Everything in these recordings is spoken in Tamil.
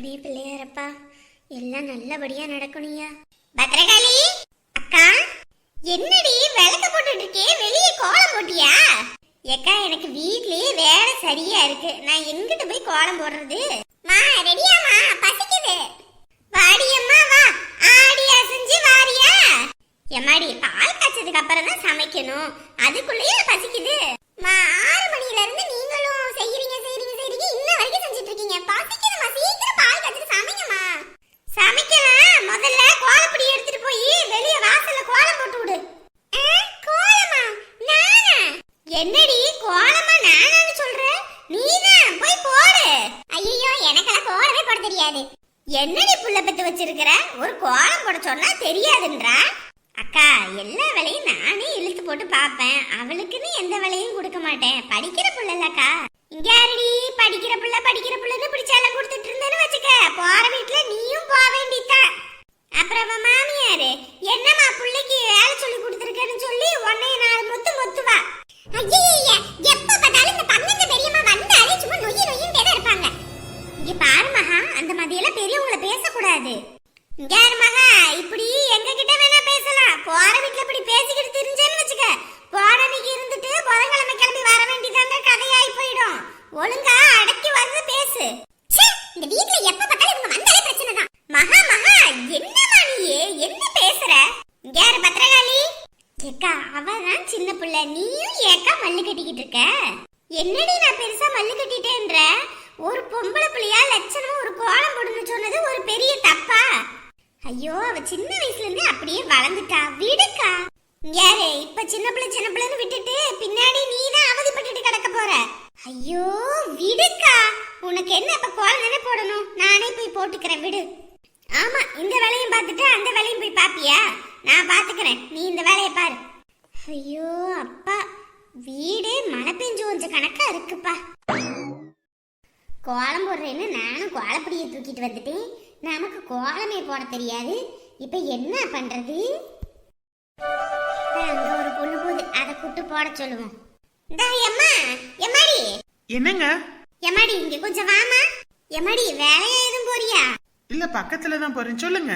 அப்படியே பிள்ளையாரப்பா எல்லாம் நல்லபடியா நடக்கணும்யா. பத்ரகாளி அக்கா என்னடி விளக்கு போட்டுட்டு இருக்கே? வெளியே கோலம் போட்டியா? ஏக்கா எனக்கு வீட்லயே வேலை சரியா இருக்கு. நான் எங்கிட்டு போய் கோலம் போடுறது? மா ரெடியாமா பசிக்குது வாடியம்மா வா ஆடி அசைஞ்சு வாரியா எம்மாடி பால் காய்ச்சதுக்கு அப்புறம் தான் சமைக்கணும் அதுக்குள்ளேயே பசிக்குது மா ஆறு மணில இருந்து நீங்களும் செய்யறீங்க செய்யறீங்க செய்யறீங்க இன்ன வரைக்கும் செஞ்சுட்டு இருக்கீங்க பசிக்குதுமா சீக்கிரம் பால் காய்ச்சிட்டு சமைங்கம்மா சமைக்கலாம் முதல்ல கோலப்பொடி எடுத்துட்டு போய் வெளிய வாசல்ல கோலம் போட்டு விடு ஆ, கோலமா நானா என்னடி கோலமா நானான்னு சொல்ற நீதான் போய் போடு ஐயோ எனக்கெல்லாம் கோலமே போட தெரியாது என்னடி புள்ள பெத்து வச்சிருக்கிற? ஒரு கோலம் போட சொன்னா தெரியாதுன்றா? அக்கா எல்லா வேலையும் நானே இழுத்து போட்டு பாப்பேன் அவளுக்குன்னு எந்த வேலையும் கொடுக்க மாட்டேன். படிக்கிற புள்ளலக்கா இங்க யாருடி? படிக்கிற புள்ள படிக்கிற புள்ளன்னு பிடிச்சாலும் கொடுத்துட்டு இருந்தேன்னு வச்சுக்க. போற வீட்டுல நீயும் போக வேண்டித்தான் அப்புறம் மாமியாரு என்னம்மா புள்ளைக்கு வேலை சொல்லி கொடுத்துருக்கேன்னு சொல்லி உன்னைய நாலு சின்ன புள்ள? நீயும் ஏக்கா மல்லு கட்டிக்கிட்டு இருக்க? என்னடி நான் பெருசா மல்லு கட்டிட்டேன்ற? ஒரு பொம்பளை புள்ளையா லட்சணமா ஒரு கோலம் போடுன்னு சொன்னது ஒரு பெரிய தப்பா? ஐயோ அவ சின்ன வயசுல இருந்தே அப்படியே வளர்ந்துட்டா. விடுக்கா. யாரு? இப்ப சின்ன பிள்ளை சின்ன பிள்ளைன்னு விட்டுட்டு பின்னாடி நீ தான் அவதிப்பட்டுட்டு கிடக்க போற. ஐயோ விடுக்கா. உனக்கு என்ன இப்ப கோலம் தானே போடணும்? நானே போய் போட்டுக்கிறேன் விடு. ஆமா இந்த வேலையும் பார்த்துட்டு அந்த வேலையும் போய் பாப்பியா? நான் பாத்துக்கிறேன். நீ இந்த வேலையை பாரு. ஐயோ அப்பா. வீடே மழை பெஞ்சு கொஞ்சம் கணக்கா இருக்குப்பா. கோலம் போடுறேன்னு நானும் கோலப்படியை தூக்கிட்டு வந்துட்டேன். நமக்கு கோலமே போட தெரியாது. இப்ப என்ன பண்றது? அங்க ஒரு பொண்ணு போகுது. அதை கூட்டு போட சொல்லுவோம். எம்மா எம்மாடி? என்னங்க? எம்மாடி இங்க கொஞ்சம் வாமா எம்மாடி வேலையா எதுவும் போறியா? இல்ல பக்கத்துல தான் போறேன். சொல்லுங்க.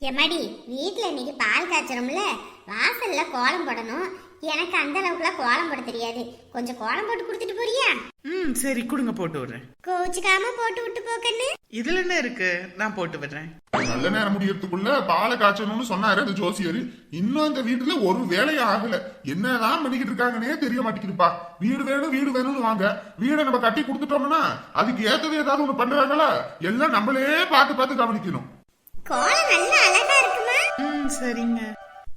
எம்மாடி வீட்ல இன்னைக்கு பால் காய்ச்சறோம்ல வாசல்ல கோலம் போடணும். எனக்கு அந்த அளவுக்குலாம் கோலம் போட தெரியாது. கொஞ்சம் கோலம் போட்டு கொடுத்துட்டு போறியா? ம் சரி கொடுங்க போட்டு விடுறேன். கோச்சுக்காம போட்டு விட்டு போக்கன்னு இதுல என்ன இருக்கு? நான் போட்டு விடுறேன். நல்ல நேரம் முடியறதுக்குள்ள பாலை காய்ச்சணும்னு சொன்னாரு அந்த ஜோசியர். இன்னும் அந்த வீட்டுல ஒரு வேலையும் ஆகல. என்னதான் பண்ணிக்கிட்டு இருக்காங்கன்னே தெரிய மாட்டேங்குதுப்பா. வீடு வேணும் வீடு வேணும்னு வாங்க. வீடை நம்ம கட்டி கொடுத்துட்டோம்னா அதுக்கு ஏத்தது ஏதாவது ஒண்ணு பண்றாங்களா? எல்லாம் நம்மளே பார்த்து பார்த்து கவனிக்கணும். கோலம் நல்லா அழகா இருக்குமா? ம் சரிங்க.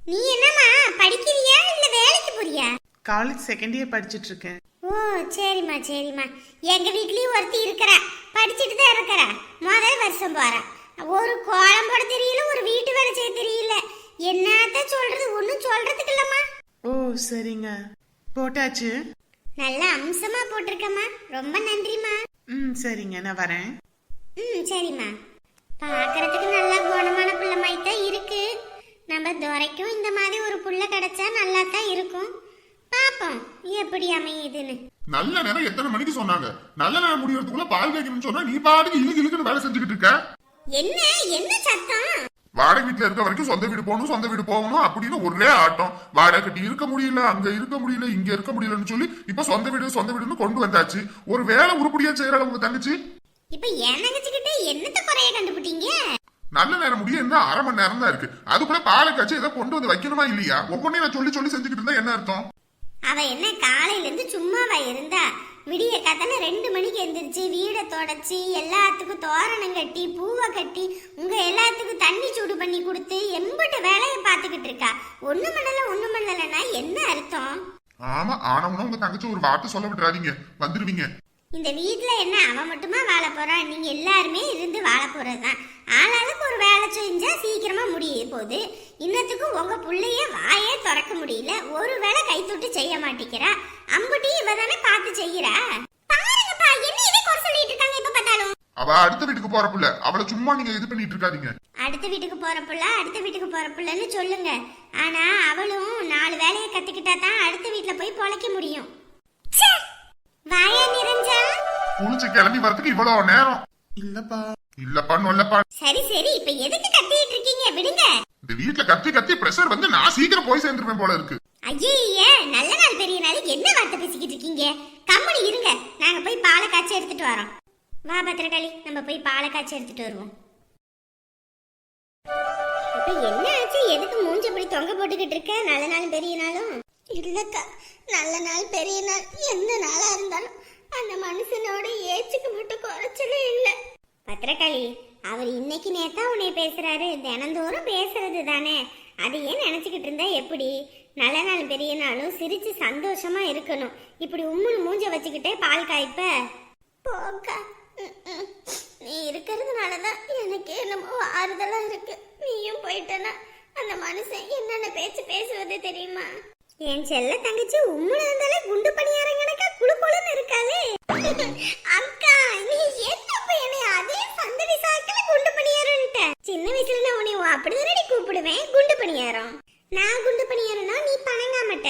நீ என்னம்மா படிக்கிறியா இல்ல வேலைக்கு போறியா? காலேஜ் செகண்ட் இயர் படிச்சிட்டு இருக்கேன் ஓ சரிம்மா சரிம்மா. எங்க வீட்லயும் ஒருத்தி இருக்கிறா. படிச்சுட்டு தான் இருக்கிறா. முதல் வருஷம் போறா. ஒரு கோலம் போட தெரியல ஒரு வீட்டு வேலை செய்ய தெரியல. என்னத்த சொல்றது? ஒன்னும் சொல்றதுக்கு இல்லம்மா. ஓ சரிங்க. போட்டாச்சு? நல்ல அம்சமா போட்டிருக்கம்மா. ரொம்ப நன்றிம்மா. ம் சரிங்க. நான் வரேன். ம் சரிம்மா. பார்க்கறதுக்கு நல்ல குணமான புள்ள மாதிரி தான் இருக்கு. நம்ம துரைக்கும் இந்த மாதிரி ஒரு புள்ள கிடைச்சா நல்லா தான் இருக்கும். பாப்போம் எப்படி அமையுதுன்னு. நல்ல நேரம் எத்தனை மணிக்கு சொன்னாங்க? நல்ல நேரம் முடியறதுக்குள்ள பால் காய்க்கணும்னு சொன்னா நீ பாட்டுக்கு இழுக்கு இழுக்குன்னு வேலை செஞ்சுக்கிட்டு இருக்க. என்ன என்ன சத்தம்? வாடகை வீட்டுல இருக்க வரைக்கும் சொந்த வீடு போகணும் சொந்த வீடு போகணும் அப்படின்னு ஒரே ஆட்டம். வாடகை கட்டி இருக்க முடியல அங்க இருக்க முடியல இங்க இருக்க முடியலன்னு சொல்லி இப்ப சொந்த வீடு சொந்த வீடுன்னு கொண்டு வந்தாச்சு. ஒரு வேலை உருப்படியா செய்யறாள் உங்க தங்கச்சி? இப்ப என்னங்கச்சுக்கிட்ட என்னத்த குறைய கண்டுபிட்டீங்க நல்ல நேரம் முடிய இன்னும் அரை மணி நேரம் தான் இருக்கு. அதுக்குள்ள பாலை காய்ச்சி ஏதோ கொண்டு வந்து வைக்கணுமா இல்லையா? ஒவ்வொன்றையும் நான் சொல்லி சொல்லி செஞ்சுக்கிட்டு இருந்தா என்ன அர்த்தம்? அவ என்ன காலையில இருந்து சும்மாவா இருந்தா? விடிய காத்தால ரெண்டு மணிக்கு எந்திரிச்சு வீடை தொடச்சி எல்லாத்துக்கும் தோரணம் கட்டி பூவை கட்டி உங்க எல்லாத்துக்கும் தண்ணி சூடு பண்ணி கொடுத்து எம்பிட்டு வேலையை பார்த்துக்கிட்டு இருக்கா. ஒண்ணு பண்ணல ஒண்ணு பண்ணலன்னா என்ன அர்த்தம்? ஆமா ஆனவனும் உங்க தங்கச்சி ஒரு வார்த்தை சொல்ல விட்டுறாதீங்க. வந்துருவீங்க. இந்த வீட்ல என்ன அவன் மட்டுமா வாழ போறான் நீங்க எல்லாருமே இருந்து வாழ போறதுதான். ஆளாளுக்கு ஒரு வேலை செஞ்சா சீக்கிரமா முடிய போகுது. இன்னத்துக்கு உங்க புள்ளைய வாயே திறக்க முடியல. ஒரு வேலை கை தொட்டு செய்ய மாட்டேங்கிறா. அம்புட்டி இவ தானே பார்த்து செய்யறா பாருங்கப்பா என்ன இதே குறை சொல்லிட்டு இருக்காங்க இப்ப பார்த்தாலும்? அவ அடுத்த வீட்டுக்கு போற புள்ள. அவளை சும்மா நீங்க இது பண்ணிட்டு இருக்காதீங்க. அடுத்த வீட்டுக்கு போற புள்ள அடுத்த வீட்டுக்கு போற புள்ளன்னு சொல்லுங்க. ஆனா அவளும் நாலு வேலையை கத்துக்கிட்டா தான் அடுத்த வீட்ல போய் பொழைக்க முடியும்! வாயா நிரஞ்சா குளிச்சு கிளம்பி வரதுக்கு இவ்வளவு நேரம். இல்லப்பா. இல்லப்பா நொல்லப்பா. சரி சரி இப்ப எதுக்கு கத்திட்டு இருக்கீங்க? விடுங்க. இந்த வீட்டுல கத்தி கத்தி பிரஷர் வந்து நான் சீக்கிரம் போய் சேர்ந்துருப்பேன் போல இருக்கு. ஐயே நல்ல நாள் பெரிய நாள். என்ன வார்த்தை பேசிக்கிட்டு இருக்கீங்க? கம்பெனி இருங்க. நாங்க போய் பாலை காய்ச்சி எடுத்துட்டு வரோம். வா பத்திரகாளி. நம்ம போய் பாலை காய்ச்சி எடுத்துட்டு வருவோம். இப்ப என்ன ஆச்சு? எதுக்கு மூஞ்ச இப்படி தொங்க போட்டுக்கிட்டு இருக்க? நல்ல நாள் பெரிய நாளும். இல்லக்கா நல்ல நாள் பெரிய நாள். எந்த நாளா இருந்தாலும் அந்த மனுஷனோட ஏச்சுக்கு மட்டும் குறைச்சலே இல்லை. பத்திரகாளி அவர் இன்னைக்கு நேத்தா உன்னை பேசுறாரு. தினந்தோறும் பேசுறது தானே? அதையே ஏன் நினைச்சுக்கிட்டு இருந்தா எப்படி? நல்ல நாள் பெரிய நாளும் சிரிச்சு சந்தோஷமா இருக்கணும். இப்படி உம்முன்னு மூஞ்ச வச்சுக்கிட்டே பால் காய்ப்ப? போக்கா நீ இருக்கிறதுனால தான் எனக்கு என்னமோ ஆறுதலா இருக்கு. நீயும் போயிட்டனா அந்த மனுஷன் என்னென்ன பேச்சு பேசுவது தெரியுமா? என் செல்ல தங்கச்சி உம்முன இருந்தாலே குண்டு பணியாரம் கணக்கா குழு குழுன்னு இருக்காளே. அக்கா நீ என்ன பையனே அதே சந்தடி சாக்கில குண்டு பணியாரம்ட்ட சின்ன வயசுல நான் உன்னை அப்படிதானடி கூப்பிடுவேன் குண்டு பணியாரம்? நான் குண்டு பணியாரம்னா நீ பணங்காமட்ட.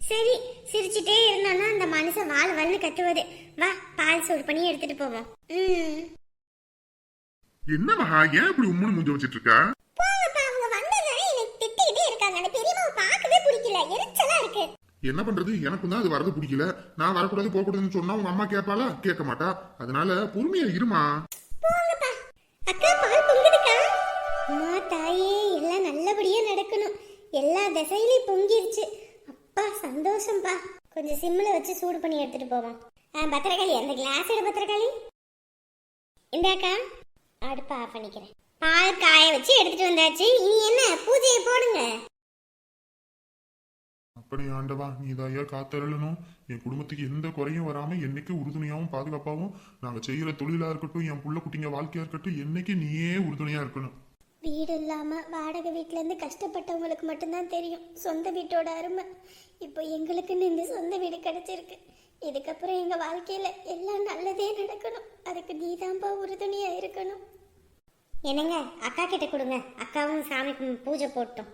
சரி சிரிச்சுட்டே இருந்தோம்னா அந்த மனுஷன் வாழ் வல்னு கத்துவது வா பால் சூடு பண்ணி எடுத்துட்டு போவோம். என்ன மகா ஏன் இப்படி உம்முன்னு முடிஞ்சு வச்சிட்டு இருக்கா? என்ன பண்றது? எனக்கும் தான் அது வரது பிடிக்கல. நான் வரக்கூடாது போக கூடாதுன்னு சொன்னா உங்க அம்மா கேட்பாளா? கேட்க மாட்டா. அதனால பொறுமையா இருமா. அக்கா அம்மா தாயே எல்லாம் நல்லபடியா நடக்கணும். எல்லா திசையிலையும் பொங்கிருச்சு. அப்பா சந்தோஷம்ப்பா கொஞ்சம் சிம்மில் வச்சு சூடு பண்ணி எடுத்துட்டு போவோம். ஆ பத்திரகாளி அந்த கிளாஸ் எடு பத்திரகாளி. இந்தாக்கா. அடுப்பை ஆஃப் பண்ணிக்கிறேன். பால் காய வச்சு எடுத்துட்டு வந்தாச்சு. இனி என்ன? பூஜையை போடுங்க. அப்படி ஆண்டவா நீ தாயா காத்தருளணும். என் குடும்பத்துக்கு எந்த குறையும் வராம என்னைக்கு உறுதுணையாவும் பாதுகாப்பாவும் நாங்க செய்யற தொழிலா இருக்கட்டும் என் புள்ள குட்டிங்க வாழ்க்கையா இருக்கட்டும் என்னைக்கு நீயே உறுதுணையா இருக்கணும். வீடு இல்லாம வாடகை வீட்ல இருந்து கஷ்டப்பட்டவங்களுக்கு மட்டும்தான் தெரியும். சொந்த வீட்டோட அருமை. இப்போ எங்களுக்குன்னு இந்த சொந்த வீடு கிடைச்சிருக்கு. இதுக்கப்புறம் எங்க வாழ்க்கையில எல்லாம் நல்லதே நடக்கணும். அதுக்கு நீதான்பா உறுதுணையா இருக்கணும். என்னங்க அக்கா கிட்ட கொடுங்க. அக்காவும் சாமிக்கு பூஜை போட்டோம்.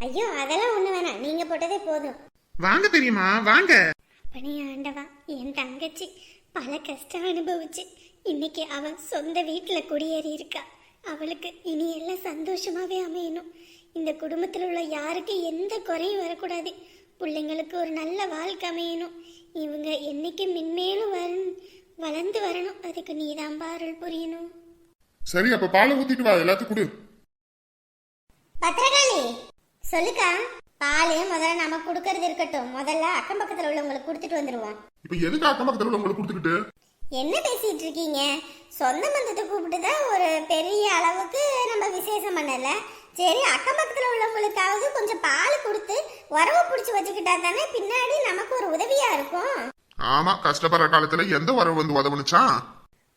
ஐயோ அதெல்லாம் ஒண்ணு வேணாம். நீங்க போட்டதே போதும். வாங்க தெரியுமா வாங்க. பணி ஆண்டவா என் தங்கச்சி பல கஷ்டம் அனுபவிச்சு இன்னைக்கு அவ சொந்த வீட்டில் குடியேறி இருக்கா. அவளுக்கு இனி எல்லாம் சந்தோஷமாவே அமையணும். இந்த குடும்பத்தில் உள்ள யாருக்கு எந்த குறையும் வரக்கூடாது. பிள்ளைங்களுக்கு ஒரு நல்ல வாழ்க்கை அமையணும். இவங்க என்னைக்கு மென்மேலும் வர வளர்ந்து வரணும். அதுக்கு நீதான் அருள் புரியணும். சரி அப்ப பாலை ஊத்திட்டு வா. எல்லாத்துக்கும் கொடு. பத்திரகாளி! சொல்லுக்கா. பால் முதல்ல நம்ம கொடுக்கறது இருக்கட்டும். முதல்ல அக்கம் பக்கத்தில் உள்ளவங்களுக்கு கொடுத்துட்டு வந்துடுவோம் இப்ப எதுக்கு அக்கம் பக்கத்துல உங்களுக்கு கொடுத்துக்கிட்டு? என்ன பேசிட்டு இருக்கீங்க? சொந்த பந்தத்தை கூப்பிட்டு தான் ஒரு பெரிய அளவுக்கு நம்ம விசேஷம் பண்ணல. சரி அக்கம் பக்கத்துல உள்ளவங்களுக்காவது கொஞ்சம் பால் கொடுத்து உறவு பிடிச்சி வச்சுக்கிட்டா தானே பின்னாடி நமக்கு ஒரு உதவியா இருக்கும். ஆமா கஷ்டப்படுற காலத்துல எந்த உறவு வந்து உதவுனுச்சான்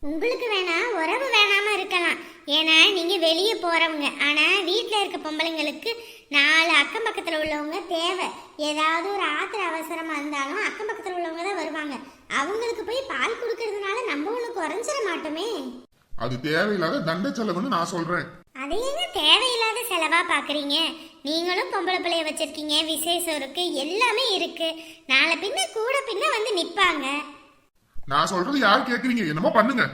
உங்களுக்கு வேணா உறவு வேணாம இருக்கலாம். ஏன்னா நீங்க வெளியே போறவங்க. ஆனா வீட்ல இருக்க பொம்பளைங்களுக்கு நாலு அக்கம் பக்கத்துல உள்ளவங்க தேவை. ஏதாவது ஒரு ஆத்திர அவசரமா இருந்தாலும் அக்கம் பக்கத்துல உள்ளவங்க தான் வருவாங்க. அவங்களுக்கு போய் பால் கொடுக்கறதுனால நம்ம ஒண்ணு குறைஞ்சிட மாட்டோமே. அது தேவையில்லாத தண்ட செலவுன்னு நான் சொல்றேன். அதை ஏங்க தேவையில்லாத செலவா பாக்குறீங்க? நீங்களும் பொம்பளை பிள்ளைய வச்சிருக்கீங்க விசேஷம் இருக்கு எல்லாமே இருக்கு. நாளை பின்ன கூட பின்ன வந்து நிப்பாங்க. நான் சொல்றது யார் கேக்குறீங்க? என்னமோ பண்ணுங்க.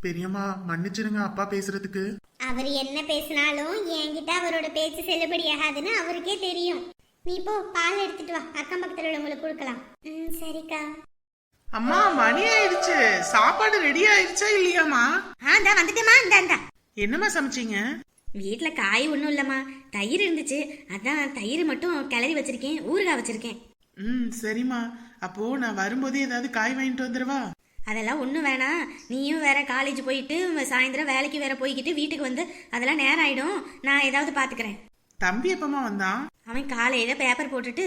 பெரியம்மா மன்னிச்சிருங்க அப்பா பேசுறதுக்கு. அவர் என்ன பேசினாலும் என்கிட்ட அவரோட பேச்சு செல்லுபடியாகாதுன்னு அவருக்கே தெரியும். நீ போ பால் எடுத்துட்டு வா. அக்கம் பக்கத்துல உள்ளவங்களுக்கு கொடுக்கலாம். ம் சரிக்கா. அம்மா மணி ஆயிடுச்சு. சாப்பாடு ரெடி ஆயிடுச்சா இல்லையாம்மா? ஆ இந்தா வந்துட்டேம்மா இந்தா இந்தா. என்னம்மா சமைச்சீங்க? வீட்டில் காய் ஒன்றும் இல்லைம்மா. தயிர் இருந்துச்சு. அதான் தயிர் மட்டும் கிளறி வச்சிருக்கேன். ஊறுகாய் வச்சிருக்கேன். ம் சரிம்மா. அப்போ நான் வரும்போது ஏதாவது காய் வாங்கிட்டு வந்துடவா? அதெல்லாம் ஒன்றும் வேணாம் நீயும் வேற காலேஜ் போயிட்டு சாயந்தரம் வேலைக்கு வேற போய்கிட்டு வீட்டுக்கு வந்து அதெல்லாம் நேரம் ஆயிடும். நான் ஏதாவது பார்த்துக்கிறேன் தம்பி எப்பமா வந்தான் அவன் காலையில் பேப்பர் போட்டுட்டு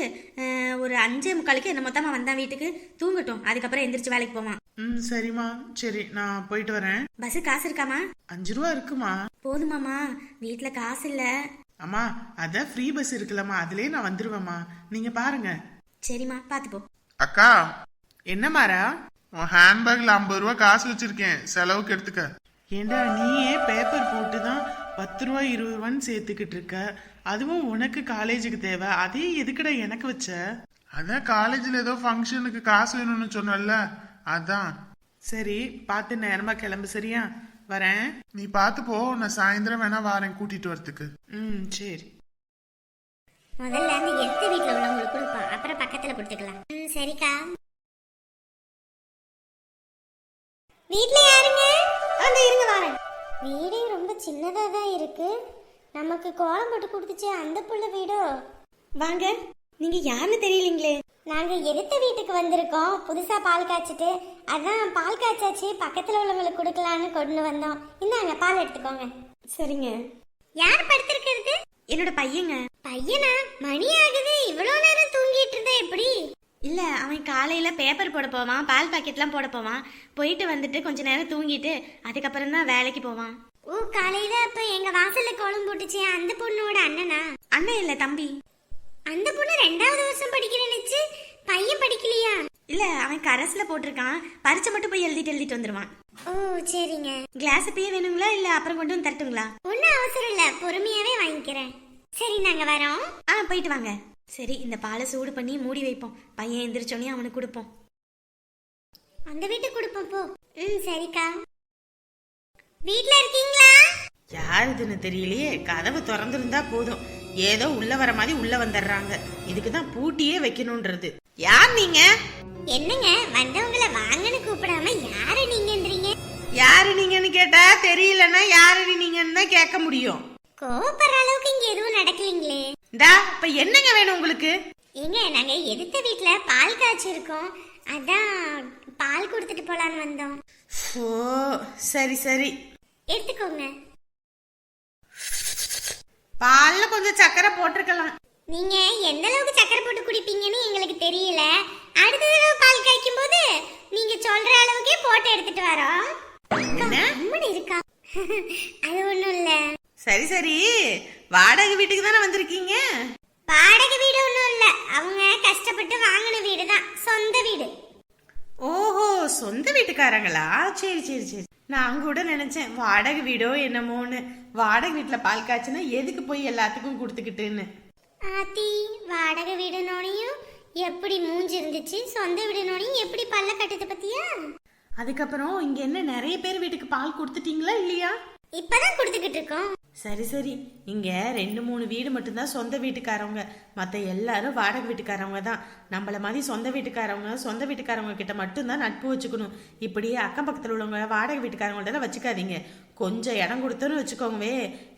ஒரு அஞ்சே முக்காலுக்கு என்ன மொத்தமாக வந்தான் வீட்டுக்கு. தூங்கட்டும். அதுக்கப்புறம் எந்திரிச்சு வேலைக்கு போவான். ம் சரிம்மா. சரி நான் போயிட்டு வரேன். பஸ்ஸு காசு இருக்காமா அஞ்சு ரூபா இருக்குமா? போதுமாம்மா. வீட்டில் காசு இல்லை. அம்மா அதான் ஃப்ரீ பஸ் இருக்குல்லம்மா. அதுலயே நான் வந்துருவேம்மா. நீங்க பாருங்க. சரிம்மா பார்த்துப்போ அக்கா என்ன மாறா? உன் ஹேண்ட்பேக்ல ஐம்பது ரூபா காசு வச்சிருக்கேன். செலவுக்கு எடுத்துக்க. ஏண்டா நீயே பேப்பர் போட்டு தான் பத்து ரூபா இருபது ரூபான்னு சேர்த்துக்கிட்டு இருக்க. அதுவும் உனக்கு காலேஜுக்கு தேவை. அதே எதுக்குடா எனக்கு வச்ச? அதான் காலேஜ்ல ஏதோ ஃபங்க்ஷனுக்கு காசு வேணும்னு சொன்னல அதான். சரி பார்த்து நேரமா கிளம்பு சரியா? வரேன். நீ பார்த்து போ. நான் சாயந்தரம் வேணா வாரேன் கூட்டிட்டு வரதுக்கு. ம் சரி. முதல்ல அந்த எத்த வீட்ல உள்ளவங்களுக்கு கொடுப்போம் அப்புறம் பக்கத்துல கொடுத்துக்கலாம். ம் சரிக்கா. வீட்ல யாருங்க? அந்த இருங்க வரேன். வீடே ரொம்ப சின்னதா தான் இருக்கு. நமக்கு கோலம் போட்டு கொடுத்துச்சு அந்த புள்ள வீடோ? வாங்க நீங்க யாருன்னு தெரியலீங்களே. நாங்க எதிர்த்த வீட்டுக்கு வந்திருக்கோம். புதுசா பால் காய்ச்சிட்டு. அதான் பால் காய்ச்சாச்சு பக்கத்துல உள்ளவங்களுக்கு கொடுக்கலான்னு கொண்டு வந்தோம். இந்தாங்க பால் எடுத்துக்கோங்க. சரிங்க. யார் படுத்திருக்கிறது? என்னோட பையங்க. பையனா? மணி ஆகுது. இவ்வளவு நேரம் தூங்கிட்டு இருந்தா எப்படி? இல்ல அவன் காலையில பேப்பர் போட போவான் பால் பாக்கெட்லாம் போட போவான். போயிட்டு வந்துட்டு கொஞ்ச நேரம் தூங்கிட்டு அதுக்கப்புறம் தான் வேலைக்கு போவான். ஓ காலையில அப்ப எங்க வாசல்ல கோலம் போட்டுச்சு அந்த பொண்ணோட அண்ணனா? அண்ணன் இல்ல தம்பி. அந்த பொண்ணு ரெண்டாவது வருஷம் படிக்கிறேன்னுச்சு பையன் படிக்கலையா? இல்ல அவன் கரஸ்ல போட்டிருக்கான். பரிச்சை மட்டும் போய் எழுதிட்டு எழுதிட்டு வந்துருவான். ஓ சரிங்க. கிளாஸ் இப்பயே வேணுங்களா இல்ல அப்புறம் கொண்டு வந்து தரட்டுங்களா? ஒன்னும் அவசரம் இல்ல பொறுமையாவே வாங்கிக்கிறேன். சரி நாங்க வரோம். ஆ போயிட்டு வாங்க. சரி இந்த பாலை சூடு பண்ணி மூடி வைப்போம். பையன் எந்திரிச்சோடனே அவனுக்கு கொடுப்போம். அந்த வீட்டுக்கு கொடுப்போம் போ. ம் சரிக்கா. வீட்ல இருக்கீங்களா? யார் இதுன்னு தெரியலையே. கதவு திறந்திருந்தா போதும். ஏதோ உள்ள வர மாதிரி உள்ள வந்துடுறாங்க. இதுக்கு தான் பூட்டியே வைக்கணும்ன்றது. யார் நீங்க? என்னங்க வந்தவங்கள வாங்கன்னு கூப்பிடாம யாரு நீங்கன்றீங்க? யாரு நீங்கன்னு கேட்டா தெரியலன்னா யாரு நீங்கன்னு தான் கேட்க முடியும். கோவப்படுற அளவுக்கு இங்க எதுவும் நடக்கலீங்களே. இந்தா இப்ப என்னங்க வேணும் உங்களுக்கு? ஏங்க நாங்க எதிர்த்த வீட்ல பால் காய்ச்சிருக்கோம் அதான் பால் கொடுத்துட்டு போலான்னு வந்தோம். ஓ சரி சரி. எடுத்துக்கோங்க. பால்ல கொஞ்சம் சக்கரை போட்டிருக்கலாம். நீங்க எந்த அளவுக்கு சக்கரை போட்டு குடிப்பீங்கன்னு எங்களுக்கு தெரியல. அடுத்த தடவை பால் காய்க்கும் போது நீங்க சொல்ற அளவுக்கே போட்டு எடுத்துட்டு வரோம். இருக்கா? அது ஒண்ணும் இல்ல. சரி சரி. வாடகை வீட்டுக்கு தானே வந்திருக்கீங்க? வாடகை வீடு ஒண்ணும் இல்ல. அவங்க கஷ்டப்பட்டு வாங்கின வீடு தான் சொந்த வீடு. ஓஹோ சொந்த வீட்டுக்காரங்களா? சரி சரி சரி. நான் கூட நினைச்சேன் வாடகை வீடோ என்னமோன்னு. வாடகை வீட்டுல பால் காய்ச்சினா எதுக்கு போய் எல்லாத்துக்கும் கொடுத்துக்கிட்டுன்னு? ஆத்தி வாடகை வீடுனோனையும் எப்படி மூஞ்சி இருந்துச்சு சொந்த வீடுனோனையும் எப்படி பல்ல கட்டுது பத்தியா? அதுக்கப்புறம் இங்க என்ன நிறைய பேர் வீட்டுக்கு பால் கொடுத்துட்டீங்களா இல்லையா? இப்பதான் கொடுத்துக்கிட்டு இருக்கோம். சரி சரி. இங்க ரெண்டு மூணு வீடு மட்டும்தான் சொந்த வீட்டுக்காரவங்க. மத்த எல்லாரும் வாடகை வீட்டுக்காரவங்க தான். நம்மள மாதிரி சொந்த வீட்டுக்காரவங்க சொந்த வீட்டுக்காரவங்க கிட்ட மட்டும்தான் நட்பு வச்சுக்கணும். இப்படி அக்கம் பக்கத்துல உள்ளவங்க வாடகை வீட்டுக்காரவங்கள்ட்ட வச்சுக்காதீங்க. கொஞ்சம் இடம் கொடுத்தோன்னு வச்சுக்கோங்கவே.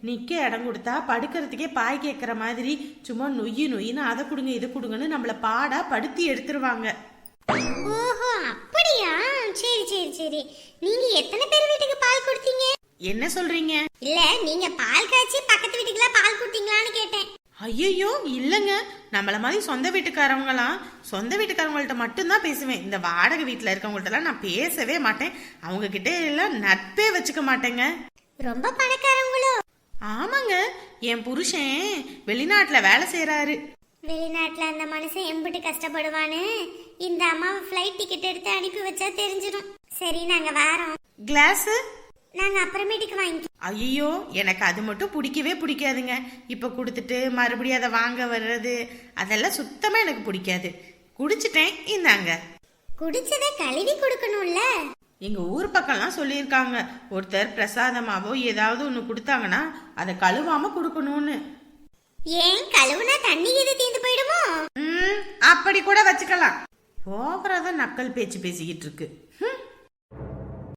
நிக்க இடம் கொடுத்தா படுக்கிறதுக்கே பாய் கேட்குற மாதிரி சும்மா நொய்யு நொய்யின்னு அதை கொடுங்க இதை கொடுங்கன்னு நம்மள பாடா படுத்தி எடுத்துருவாங்க. ஓஹோ அப்படியா? சரி சரி சரி. நீங்க எத்தனை பேர் வீட்டுக்கு பால் கொடுத்தீங்க? என்ன சொல்றீங்க? இல்ல நீங்க பால் காய்ச்சி பக்கத்து வீட்டுக்குலாம் பால் கொடுத்தீங்களான்னு கேட்டேன். ஐயோ இல்லைங்க. நம்மள மாதிரி சொந்த வீட்டுக்காரவங்களாம் சொந்த வீட்டுக்காரவங்கள்ட்ட மட்டும்தான் பேசுவேன். இந்த வாடகை வீட்டில் இருக்கவங்கள்ட்டலாம் நான் பேசவே மாட்டேன். அவங்க கிட்ட எல்லாம் நட்பே வச்சுக்க மாட்டேங்க. ரொம்ப பணக்காரங்களோ ஆமாங்க. என் புருஷன் வெளிநாட்டில் வேலை செய்கிறாரு வெளிநாட்டுல அந்த மனுஷன் எம்பிட்டு கஷ்டப்படுவான்னு இந்த அம்மாவை ஃப்ளைட் டிக்கெட் எடுத்து அனுப்பி வச்சா தெரிஞ்சிடும். சரி நாங்க வாரோம். கிளாஸு நாங்க அப்புறமேட்டுக்கு வாங்கிக்கிறோம் ஐயோ எனக்கு அது மட்டும் பிடிக்கவே பிடிக்காதுங்க. இப்போ கொடுத்துட்டு மறுபடியும் அதை வாங்க வர்றது அதெல்லாம் சுத்தமாக எனக்கு பிடிக்காது. குடிச்சிட்டேன் இந்தாங்க. குடிச்சதை கழுவி கொடுக்கணும்ல? எங்க ஊர் பக்கம்லாம் சொல்லியிருக்காங்க. ஒருத்தர் பிரசாதமாவோ ஏதாவது ஒன்று கொடுத்தாங்கன்னா அதை கழுவாம கொடுக்கணும்னு. ஏன்? கழுவுனா தண்ணி இது தீந்து போயிடுமோ? அப்படி கூட வச்சுக்கலாம். ஓவரா தான் நக்கல் பேச்சு பேசிக்கிட்டு இருக்கு.